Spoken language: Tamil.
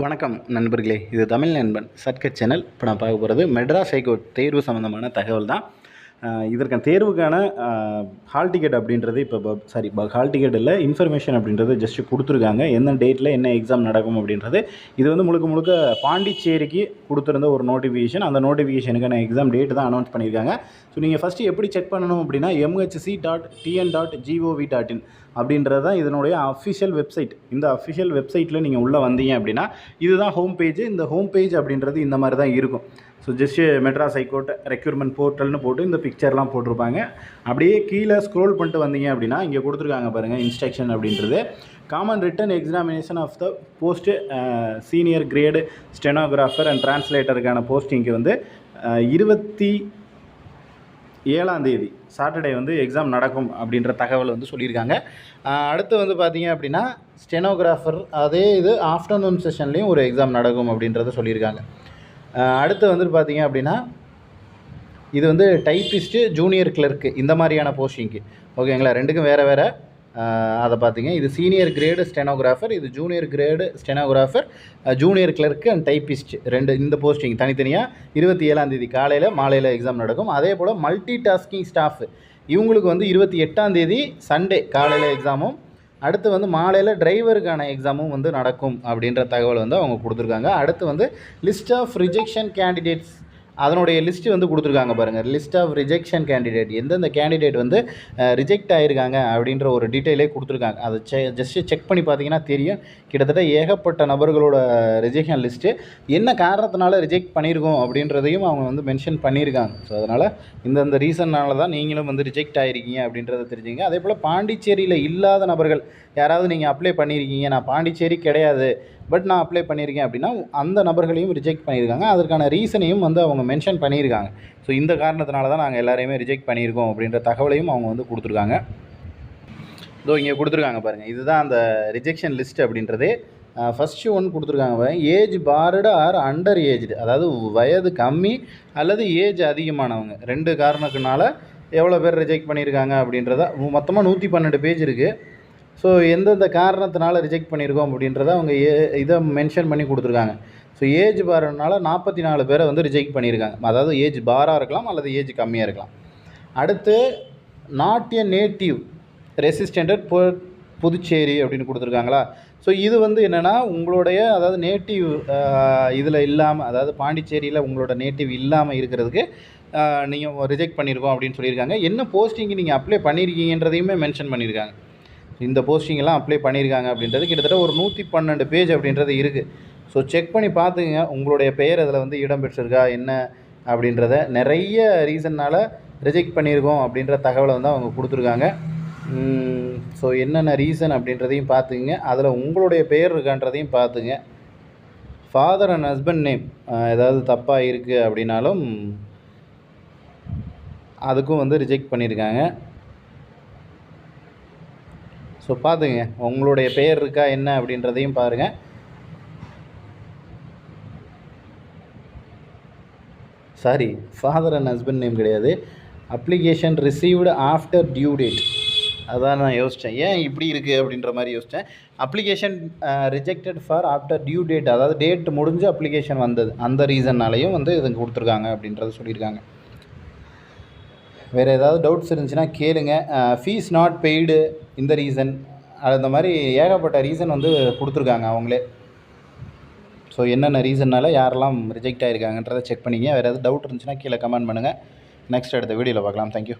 வணக்கம் நண்பர்களே இது தமிழ் நண்பன் சர்க்கட் சேனல். இப்போ நான் பார்க்க போகிறது மெட்ராஸ் ஹைகோர்ட் தேர்வு சம்மந்தமான தகவல் தான். இதற்கான தேர்வுக்கான ஹால் டிக்கெட் அப்படின்றது இப்போ சாரி ஹால் டிக்கெட் இல்லை இன்ஃபர்மேஷன் அப்படின்றது ஜஸ்ட் கொடுத்துருக்காங்க. எந்த டேட்டில் என்ன எக்ஸாம் நடக்கும் அப்படின்றது. இது வந்து முழுக்க முழுக்க பாண்டிச்சேரிக்கு கொடுத்துருந்த ஒரு நோட்டிஃபிகேஷன் அந்த நோட்டிஃபிகேஷனுக்கான எக்ஸாம் டேட் தான் அனௌன்ஸ் பண்ணியிருக்காங்க. ஸோ நீங்கள் ஃபஸ்ட்டு எப்படி செக் பண்ணணும் அப்படின்னா MHC dot TN dot GOV dot in அப்படின்றது தான் இதனுடைய அஃபிஷியல் வெப்சைட் இந்த அஃபிஷியல் வெப்சைட்டில் நீங்கள் உள்ளே வந்தீங்க அப்படின்னா இதுதான் ஹோம் பேஜ் இந்த ஹோம் பேஜ் அப்படின்றது இந்த மாதிரி தான் இருக்கும் so just Madras high court recruitment போர்ட்டல்னு போட்டு இந்த பிக்சர்லாம் போட்டிருப்பாங்க. அப்படியே கீழே ஸ்க்ரோல் பண்ணிட்டு வந்தீங்க அப்படின்னா இங்கே கொடுத்துருக்காங்க பாருங்கள் இன்ஸ்ட்ரக்ஷன் அப்படின்றது. Common written examination of the post senior grade stenographer and டிரான்ஸ்லேட்டருக்கான போஸ்டிங்க்கு வந்து uh, இருபத்தி ஏழாம் தேதி சாட்டர்டே வந்து எக்ஸாம் நடக்கும் அப்படின்ற தகவல் வந்து சொல்லியிருக்காங்க. அடுத்து வந்து பார்த்தீங்க அப்படின்னா ஸ்டெனோகிராஃபர் அதே இது ஆஃப்டர்நூன் செஷன்லேயும் ஒரு எக்ஸாம் நடக்கும் அப்படின்றத சொல்லியிருக்காங்க. அடுத்து வந்து பார்த்தீங்க அப்படின்னா இது வந்து டைப்பிஸ்ட்டு ஜூனியர் கிளர்க்கு இந்த மாதிரியான போஸ்டிங்க்கு ஓகேங்களா ரெண்டுக்கும் வேறு வேறு அதை பார்த்தீங்க. இது சீனியர் கிரேடு ஸ்டெனோகிராஃபர் இது junior grade stenographer junior clerk and typist ரெண்டு இந்த போஸ்டிங் தனித்தனியாக இருபத்தி ஏழாந்தேதி காலையில் மாலையில் எக்ஸாம் நடக்கும். அதே போல் மல்டி டாஸ்கிங் ஸ்டாஃப் இவங்களுக்கு வந்து இருபத்தி எட்டாந்தேதி சண்டே காலையில் எக்ஸாமும் அடுத்து வந்து மாலையில் டிரைவருக்கான எக்ஸாமும் வந்து நடக்கும் அப்படின்ற தகவல் வந்து அவங்க கொடுத்துருக்காங்க. அடுத்து வந்து லிஸ்ட் ஆஃப் ரிஜெக்ஷன் கேண்டிடேட்ஸ் அதனுடைய லிஸ்ட்டு வந்து கொடுத்துருக்காங்க பாருங்கள் லிஸ்ட் ஆஃப் ரிஜெக்ஷன் கேண்டிடேட் எந்தெந்த கேண்டிடேட் வந்து ரிஜெக்ட் ஆகிருக்காங்க அப்படின்ற ஒரு டீட்டெயிலே கொடுத்துருக்காங்க. அதை செ ஜஸ்ட்டு செக் பண்ணி பார்த்தீங்கன்னா தெரியும். கிட்டத்தட்ட ஏகப்பட்ட நபர்களோட ரிஜெக்ஷன் லிஸ்ட்டு என்ன காரணத்தினால ரிஜெக்ட் பண்ணியிருக்கோம் அப்படின்றதையும் அவங்க வந்து மென்ஷன் பண்ணியிருக்காங்க. ஸோ அதனால் இந்தந்த ரீசன்னால தான் நீங்களும் வந்து ரிஜெக்ட் ஆகிருக்கீங்க அப்படின்றத தெரிஞ்சுங்க. அதே போல் பாண்டிச்சேரியில் இல்லாத நபர்கள் யாராவது நீங்கள் அப்ளை பண்ணியிருக்கீங்க. நான் பாண்டிச்சேரி கிடையாது. பட் நான் அப்ளை பண்ணியிருக்கேன் அப்படின்னா அந்த நபர்களையும் ரிஜெக்ட் பண்ணியிருக்காங்க. அதற்கான ரீசனையும் வந்து அவங்க மென்ஷன் பண்ணியிருக்காங்க. ஸோ இந்த காரணத்தினால தான் நாங்கள் எல்லாரையுமே ரிஜெக்ட் பண்ணியிருக்கோம் அப்படின்ற தகவலையும் அவங்க வந்து கொடுத்துருக்காங்க. இதோ இங்கே கொடுத்துருக்காங்க பாருங்கள் இதுதான் அந்த ரிஜெக்ஷன் லிஸ்ட் அப்படின்றதே. ஃபஸ்ட்டு ஒன் கொடுத்துருக்காங்க age barred or under aged அதாவது வயது கம்மி அல்லது ஏஜ் அதிகமானவங்க. ரெண்டு காரணத்தினால எவ்வளோ பேர் ரிஜெக்ட் பண்ணியிருக்காங்க அப்படின்றத மொத்தமாக நூற்றி பன்னெண்டு பேஜ் இருக்குது ஸோ எந்தெந்த காரணத்தினால ரிஜெக்ட் பண்ணியிருக்கோம் அப்படின்றத அவங்க ஏ இதை மென்ஷன் பண்ணி கொடுத்துருக்காங்க. ஸோ ஏஜ் பாரனால நாற்பத்தி நாலு பேரை வந்து ரிஜெக்ட் பண்ணியிருக்காங்க அதாவது ஏஜ் பாராக இருக்கலாம் அல்லது ஏஜ் கம்மியாக இருக்கலாம். அடுத்து நாட் எ நேட்டிவ் ரெசிஸ்டண்டட் பு புதுச்சேரி அப்படின்னு கொடுத்துருக்காங்களா? ஸோ இது வந்து என்னென்னா உங்களுடைய அதாவது நேட்டிவ் இதில் இல்லாமல் அதாவது பாண்டிச்சேரியில் உங்களோட நேட்டிவ் இல்லாமல் இருக்கிறதுக்கு நீங்கள் ரிஜெக்ட் பண்ணியிருக்கோம் அப்படின்னு சொல்லியிருக்காங்க. என்ன போஸ்டிங்கு நீங்கள் அப்ளை பண்ணியிருக்கீங்கன்றதையுமே மென்ஷன் பண்ணியிருக்காங்க இந்த போஸ்டிங்கெல்லாம் அப்ளை பண்ணியிருக்காங்க அப்படின்றது கிட்டத்தட்ட ஒரு நூற்றி பன்னெண்டு பேஜ் அப்படின்றது இருக்குது ஸோ செக் பண்ணி பார்த்துங்க உங்களுடைய பெயர் அதில் வந்து இடம் பெற்றிருக்கா என்ன அப்படின்றத. நிறைய ரீசன்னால் ரிஜெக்ட் பண்ணியிருக்கோம் அப்படின்ற தகவலை வந்து அவங்க கொடுத்துருக்காங்க. ஸோ என்னென்ன ரீசன் அப்படின்றதையும் பார்த்துங்க அதில் உங்களுடைய பெயர் இருக்கான்றதையும் பார்த்துங்க ஃபாதர் அண்ட் ஹஸ்பண்ட் நேம் ஏதாவது தப்பாக இருக்குது அப்படின்னாலும் அதுக்கும் வந்து ரிஜெக்ட் பண்ணியிருக்காங்க. ஸோ பார்த்துங்க உங்களுடைய பெயர் இருக்கா என்ன அப்படின்றதையும் பாருங்கள் sorry father and husband name கிடையாது. Application received after due date அதான் நான் யோசித்தேன் ஏன் இப்படி இருக்குது அப்படின்ற மாதிரி யோசித்தேன் application rejected for after due date அதாவது டேட் முடிஞ்சு அப்ளிகேஷன் வந்தது. அந்த ரீசன்னாலையும் வந்து இது கொடுத்துருக்காங்க அப்படின்றத சொல்லியிருக்காங்க. வேறு ஏதாவது டவுட்ஸ் இருந்துச்சுன்னா கேளுங்க. ஃபீஸ் நாட் பெய்டு இந்த ரீசன் அந்த மாதிரி ஏகப்பட்ட ரீசன் வந்து கொடுத்துருக்காங்க அவங்களே. ஸோ என்னென்ன ரீசன்னால யாரெல்லாம் ரிஜெக்ட் ஆகிருக்காங்கன்றதை செக் பண்ணிங்க. வேறு ஏதாவது டவுட் இருந்துச்சுன்னா கீழே கமெண்ட் பண்ணுங்கள் நெக்ஸ்ட் அடுத்த வீடியோவில் பார்க்கலாம். தேங்க்யூ